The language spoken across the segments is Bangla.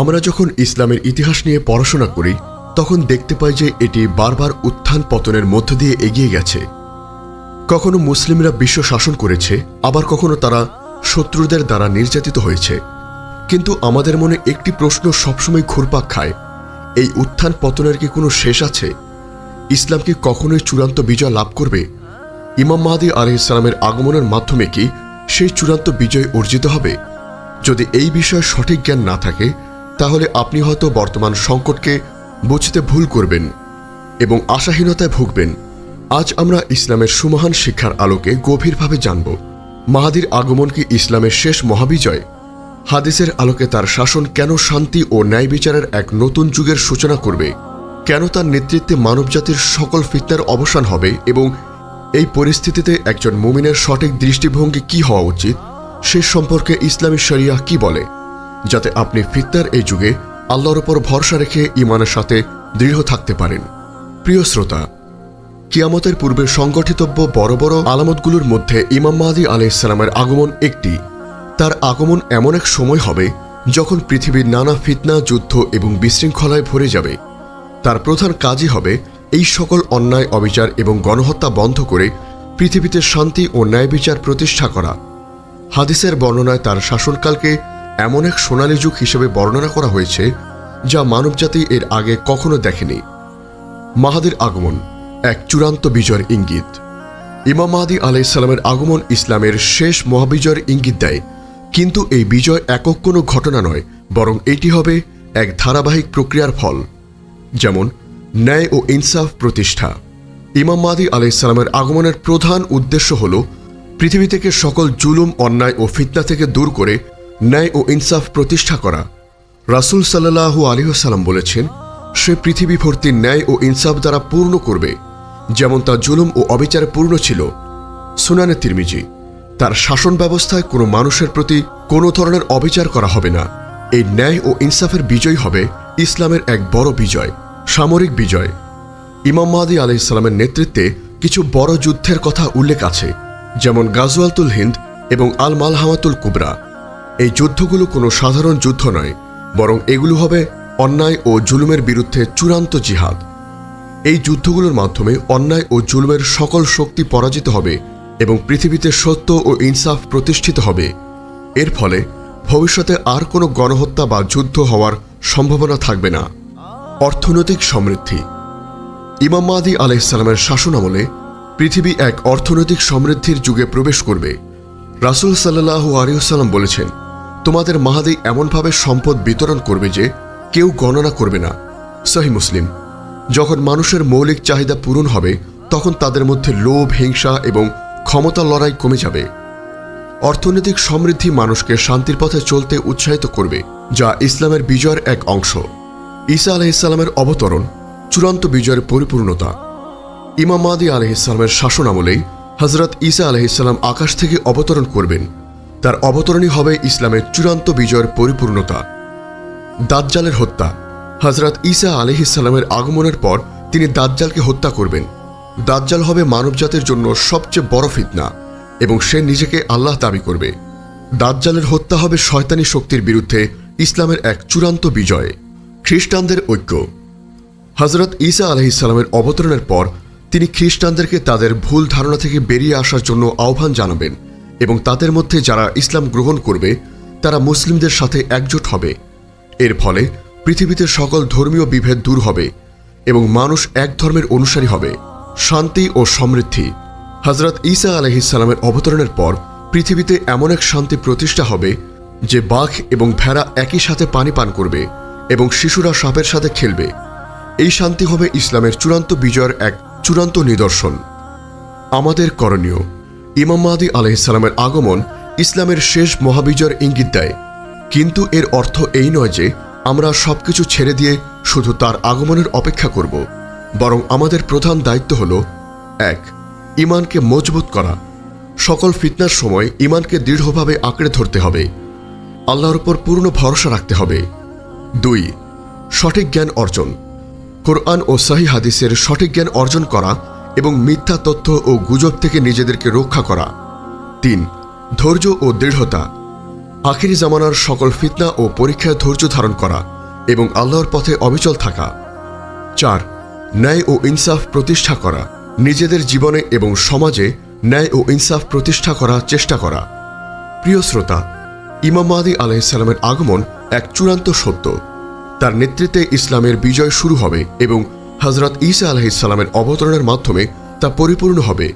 আমরা যখন ইসলামের ইতিহাস নিয়ে পড়াশোনা করি, তখন দেখতে পাই যে এটি বারবার উত্থান পতনের মধ্য দিয়ে এগিয়ে গেছে। কখনো মুসলিমরা বিশ্ব শাসন করেছে, আবার কখনো তারা শত্রুদের দ্বারা নির্যাতিত হয়েছে। কিন্তু আমাদের মনে একটি প্রশ্ন সবসময় ঘুরপাক খায়, এই উত্থান পতনের কি কোনো শেষ আছে? ইসলাম কি কখনোই চূড়ান্ত বিজয় লাভ করবে? ইমাম মাহাদি আলহ ইসলামের আগমনের মাধ্যমে কি সেই চূড়ান্ত বিজয় অর্জিত হবে? যদি এই বিষয়ে সঠিক জ্ঞান না থাকে তাহলে আপনি হয়তো বর্তমান সংকটকে বুঝতে ভুল করবেন এবং আশাহীনতায় ভুগবেন। আজ আমরা ইসলামের সুমহান শিক্ষার আলোকে গভীরভাবে জানব, মাহাদির আগমন কি ইসলামের শেষ মহাবিজয়? হাদিসের আলোকে তার শাসন কেন শান্তি ও ন্যায় বিচারের এক নতুন যুগের সূচনা করবে? কেন তার নেতৃত্বে মানবজাতির সকল ফিতনার অবসান হবে এবং এই পরিস্থিতিতে একজন মুমিনের সঠিক দৃষ্টিভঙ্গি কি হওয়া উচিত, সে সম্পর্কে ইসলামী শরিয়া কি বলে? যাতে আপনি ফিতনার এই যুগে আল্লাহর উপর ভরসা রেখে ইমানের সাথে দৃঢ় থাকতে পারেন। প্রিয় শ্রোতা, কিয়ামতের পূর্বে সংগঠিতব্য বড় বড় আলামতগুলোর মধ্যে ইমাম মাহাদি আলাইসালামের আগমন একটি। তার আগমন এমন এক সময় হবে যখন পৃথিবীর নানা ফিতনা, যুদ্ধ এবং বিশৃঙ্খলায় ভরে যাবে। তার প্রধান কাজই হবে এই সকল অন্যায়, অবিচার এবং গণহত্যা বন্ধ করে পৃথিবীতে শান্তি ও ন্যায় বিচার প্রতিষ্ঠা করা। হাদিসের বর্ণনায় তার শাসনকালকে এমন এক সোনালী যুগ হিসেবে বর্ণনা করা হয়েছে, যা মানবজাতি এর আগে কখনো দেখেনি। মাহাদির আগমন, এক চূড়ান্ত বিজয়ের ইঙ্গিত। ইমাম মাহাদি আলাইসাল্লামের আগমন ইসলামের শেষ মহাবিজয়ের ইঙ্গিত দেয়, কিন্তু এই বিজয় একক কোনো ঘটনা নয়, বরং এটি হবে এক ধারাবাহিক প্রক্রিয়ার ফল, যেমন ন্যায় ও ইনসাফ প্রতিষ্ঠা। ইমাম মাদি আলাইসাল্লামের আগমনের প্রধান উদ্দেশ্য হল, পৃথিবী থেকে সকল জুলুম, অন্যায় ও ফিতনা থেকে দূর করে ন্যায় ও ইনসাফ প্রতিষ্ঠা করা। রাসুল সাল্লাহু আলিহাসাল্লাম বলেছেন, সে পৃথিবী ভর্তি ন্যায় ও ইনসাফ দ্বারা পূর্ণ করবে। যেমন তা জুলুম ও অবিচারে পূর্ণ ছিল। সুনানে তিরমিজি, তার শাসন ব্যবস্থায় কোনো মানুষের প্রতি কোনো ধরনের অবিচার করা হবে না। এই ন্যায় ও ইনসাফের বিজয় হবে ইসলামের এক বড় বিজয়, সামরিক বিজয়। ইমাম মাহাদি আলাহ ইসলামের নেতৃত্বে কিছু বড় যুদ্ধের কথা উল্লেখ আছে, যেমন গাজওয়ালতুল হিন্দ এবং আল মালহামাতুল কুবরা। এই যুদ্ধগুলো কোনো সাধারণ যুদ্ধ নয়, বরং এগুলো হবে অন্যায় ও জুলুমের বিরুদ্ধে চূড়ান্ত জিহাদ। এই যুদ্ধগুলোর মাধ্যমে অন্যায় ও জুলুমের সকল শক্তি পরাজিত হবে এবং পৃথিবীতে সত্য ও ইনসাফ প্রতিষ্ঠিত হবে। এর ফলে ভবিষ্যতে আর কোনো গণহত্যা বা যুদ্ধ হওয়ার সম্ভাবনা থাকবে না। অর্থনৈতিক সমৃদ্ধি। ইমাম মাহাদি আলাইসালামের শাসন আমলে পৃথিবী এক অর্থনৈতিক সমৃদ্ধির যুগে প্রবেশ করবে। রাসুল সাল্লাহু আলিয়াল্লাম বলেছেন তোমাদের মাহাদি এমনভাবে সম্পদ বিতরণ করবে যে কেউ গণনা করবে না। সহি মুসলিম। যখন মানুষের মৌলিক চাহিদা পূরণ হবে, তখন তাদের মধ্যে লোভ, হিংসা এবং ক্ষমতা লড়াই কমে যাবে। অর্থনৈতিক সমৃদ্ধি মানুষকে শান্তির পথে চলতে উৎসাহিত করবে, যা ইসলামের বিজয়ের এক অংশ। ঈসা আলহিসাল্লামের অবতরণ, চূড়ান্ত বিজয়ের পরিপূর্ণতা। ইমাম মাদি আলহিসাল্লামের শাসন আমলেই হজরত ঈসা আলহিসাল্লাম আকাশ থেকে অবতরণ করবেন। তার অবতরণী হবে ইসলামের চূড়ান্ত বিজয়ের পরিপূর্ণতা। দাজ্জালের হত্যা। হজরত ঈসা আলহিসাল্লামের আগমনের পর তিনি দাজ্জালকে হত্যা করবেন। দাজ্জাল হবে মানবজাতির জন্য সবচেয়ে বড় ফিতনা এবং সে নিজেকে আল্লাহ দাবি করবে। দাজ্জালের হত্যা হবে শয়তানি শক্তির বিরুদ্ধে ইসলামের এক চূড়ান্ত বিজয়। খ্রিস্টানদের ঐক্য। হজরত ঈসা আলহিসাল্লামের অবতরণের পর তিনি খ্রিস্টানদেরকে তাদের ভুল ধারণা থেকে বেরিয়ে আসার জন্য আহ্বান জানাবেন। এবং তাদের মধ্যে যারা ইসলাম গ্রহণ করবে, তারা মুসলিমদের সাথে একজোট হবে। এর ফলে পৃথিবীতে সকল ধর্মীয় বিভেদ দূর হবে এবং মানুষ এক ধর্মের অনুসারী হবে। শান্তি ও সমৃদ্ধি। হজরত ঈসা আলহিসাল্লামের অবতরণের পর পৃথিবীতে এমন এক শান্তি প্রতিষ্ঠা হবে যে বাঘ এবং ভেড়া একই সাথে পানি পান করবে এবং শিশুরা সাপের সাথে খেলবে। এই শান্তি হবে ইসলামের চূড়ান্ত বিজয়ের এক চূড়ান্ত নিদর্শন। আমাদের করণীয় ইমাম মাহাদি আলহিসাল্লামের আগমন ইসলামের শেষ মহাবিজয়ের ইঙ্গিত দেয়। কিন্তু এর অর্থ এই নয় যে আমরা সবকিছু ছেড়ে দিয়ে শুধু তার আগমনের অপেক্ষা করব। বরং আমাদের প্রধান দায়িত্ব হল, এক, ইমানকে মজবুত করা। সকল ফিতনার সময় ইমানকে দৃঢ়ভাবে আঁকড়ে ধরতে হবে। আল্লাহর উপর পূর্ণ ভরসা রাখতে হবে। দুই, সঠিক জ্ঞান অর্জন। কোরআন ও সাহি হাদিসের সঠিক জ্ঞান অর্জন করা এবং মিথ্যা তথ্য ও গুজব থেকে নিজেদেরকে রক্ষা করা। তিন, ধৈর্য ও দৃঢ়তা। আখিরি জামানার সকল ফিতনা ও পরীক্ষায় ধৈর্য ধারণ করা এবং আল্লাহর পথে অবিচল থাকা। চার, ন্যায় ও ইনসাফ প্রতিষ্ঠা করা। নিজেদের জীবনে এবং সমাজে ন্যায় ও ইনসাফ প্রতিষ্ঠা করার চেষ্টা করা। প্রিয় শ্রোতা, ইমাম মাহাদি আলাইসাল্লামের আগমন এক চূড়ান্ত সত্য। তার নেতৃত্বে ইসলামের বিজয় শুরু হবে এবং হজরত ঈসা আলাহিসাল্লামের অবতরণের মাধ্যমে তা পরিপূর্ণ হবে।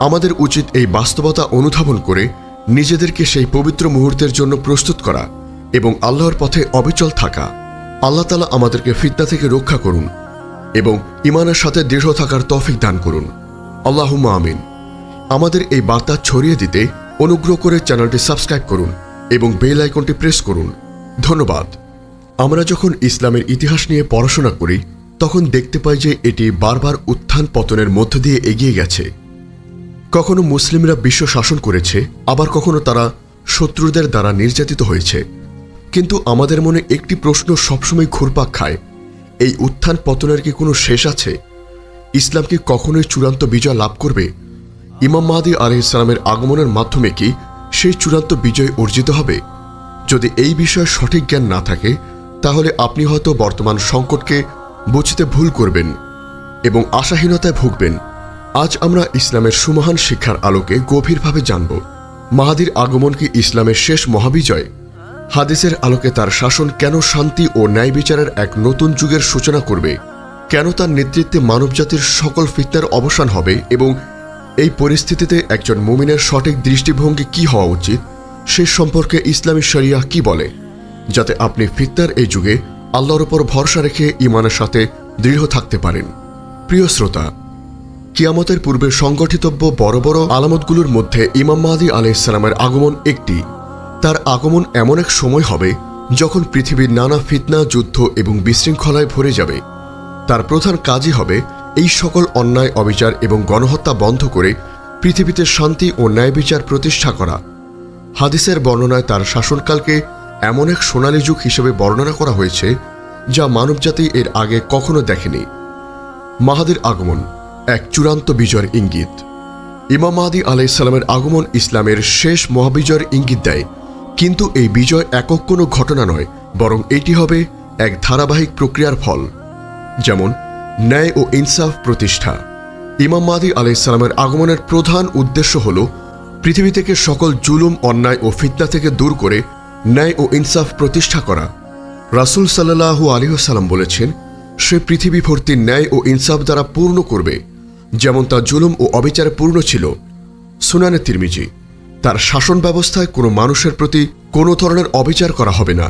আমাদের উচিত এই বাস্তবতা অনুধাবন করে নিজেদেরকে সেই পবিত্র মুহূর্তের জন্য প্রস্তুত করা এবং আল্লাহর পথে অবিচল থাকা। আল্লাহ তালা আমাদেরকে ফিতনা থেকে রক্ষা করুন এবং ইমানের সাথে দৃঢ় থাকার তফিক দান করুন। আল্লাহুম্মা আমিন। আমাদের এই বার্তা ছড়িয়ে দিতে অনুগ্রহ করে চ্যানেলটি সাবস্ক্রাইব করুন এবং বেল আইকনটি প্রেস করুন। ধন্যবাদ। আমরা যখন ইসলামের ইতিহাস নিয়ে পড়াশোনা করি তখন দেখতে পাই যে এটি বারবার উত্থান পতনের মধ্য দিয়ে এগিয়ে গেছে। কখনো মুসলিমরা বিশ্ব শাসন করেছে, আবার কখনো তারা শত্রুদের দ্বারা নির্যাতিত হয়েছে। কিন্তু আমাদের মনে একটি প্রশ্ন সবসময় ঘুরপাক খায়, এই উত্থান পতনের কি কোনো শেষ আছে? ইসলাম কি কখনোই চূড়ান্ত বিজয় লাভ করবে? ইমাম মাহাদি আলহ ইসলামের আগমনের মাধ্যমে কি সেই চূড়ান্ত বিজয় অর্জিত হবে? যদি এই বিষয়ে সঠিক জ্ঞান না থাকে, তাহলে আপনি হয়তো বর্তমান সংকটকে বুঝতে ভুল করবেন এবং আশাহীনতায় ভুগবেন। আজ আমরা ইসলামের সুমহান শিক্ষার আলোকে গভীরভাবে জানব, মাহাদির আগমন কি ইসলামের শেষ মহাবিজয়? হাদিসের আলোকে তার শাসন কেন শান্তি ও ন্যায় বিচারের এক নতুন যুগের সূচনা করবে? কেন তার নেতৃত্বে মানবজাতির সকল ফিতনার অবসান হবে এবং এই পরিস্থিতিতে একজন মুমিনের সঠিক দৃষ্টিভঙ্গি কি হওয়া উচিত, সে সম্পর্কে ইসলামী শরিয়া কি বলে? যাতে আপনি ফিতনার এই যুগে আল্লাহর উপর ভরসা রেখে ইমানের সাথে দৃঢ় থাকতে পারেন। প্রিয় শ্রোতা, কিয়ামতের পূর্বে সংগঠিতব্য বড় বড় আলামতগুলোর মধ্যে ইমাম মাহাদি আলাইসালামের আগমন একটি। তার আগমন এমন এক সময় হবে যখন পৃথিবীর নানা ফিতনা, যুদ্ধ এবং বিশৃঙ্খলায় ভরে যাবে। তার প্রধান কাজই হবে এই সকল অন্যায়, অবিচার এবং গণহত্যা বন্ধ করে পৃথিবীতে শান্তি ও ন্যায় বিচার প্রতিষ্ঠা করা। হাদিসের বর্ণনায় তার শাসনকালকে এমন এক সোনালী যুগ হিসেবে বর্ণনা করা হয়েছে, যা মানবজাতি এর আগে কখনো দেখেনি। মাহাদির আগমন, এক চূড়ান্ত বিজয়ের ইঙ্গিত। ইমাম মাহাদি আলাইসাল্লামের আগমন ইসলামের শেষ মহাবিজয়ের ইঙ্গিত দেয়, কিন্তু এই বিজয় একক কোনো ঘটনা নয়, বরং এটি হবে এক ধারাবাহিক প্রক্রিয়ার ফল। যেমন, ন্যায় ও ইনসাফ প্রতিষ্ঠা। ইমাম মাহাদি আলাইসাল্লামের আগমনের প্রধান উদ্দেশ্য হল, পৃথিবী থেকে সকল জুলুম, অন্যায় ও ফিতনা থেকে দূর করে ন্যায় ও ইনসাফ প্রতিষ্ঠা করা। রাসুল সাল্লাহু আলিহাসাল্লাম বলেছেন, সে পৃথিবী ভর্তি ন্যায় ও ইনসাফ দ্বারা পূর্ণ করবে, যেমন তা জুলুম ও অবিচারে পূর্ণ ছিল। সুনানে তিরমিজি, তার শাসন ব্যবস্থায় কোনো মানুষের প্রতি কোনো ধরনের অবিচার করা হবে না।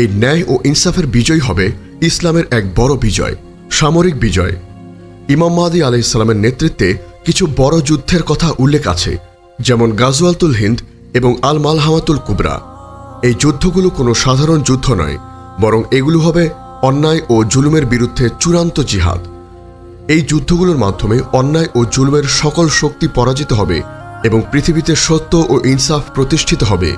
এই ন্যায় ও ইনসাফের বিজয় হবে ইসলামের এক বড় বিজয়, সামরিক বিজয়। ইমাম মাহাদি আলাই ইসলামের নেতৃত্বে কিছু বড় যুদ্ধের কথা উল্লেখ আছে, যেমন গাজওয়ালতুল হিন্দ এবং আল মালহামাতুল কুবরা। এই যুদ্ধগুলো কোনো সাধারণ যুদ্ধ নয়, বরং এগুলো হবে অন্যায় ও জুলুমের বিরুদ্ধে চূড়ান্ত জিহাদ। এই যুদ্ধগুলোর মাধ্যমে অন্যায় ও জুলুমের সকল শক্তি পরাজিত হবে এবং পৃথিবীতে সত্য ও ইনসাফ প্রতিষ্ঠিত হবে।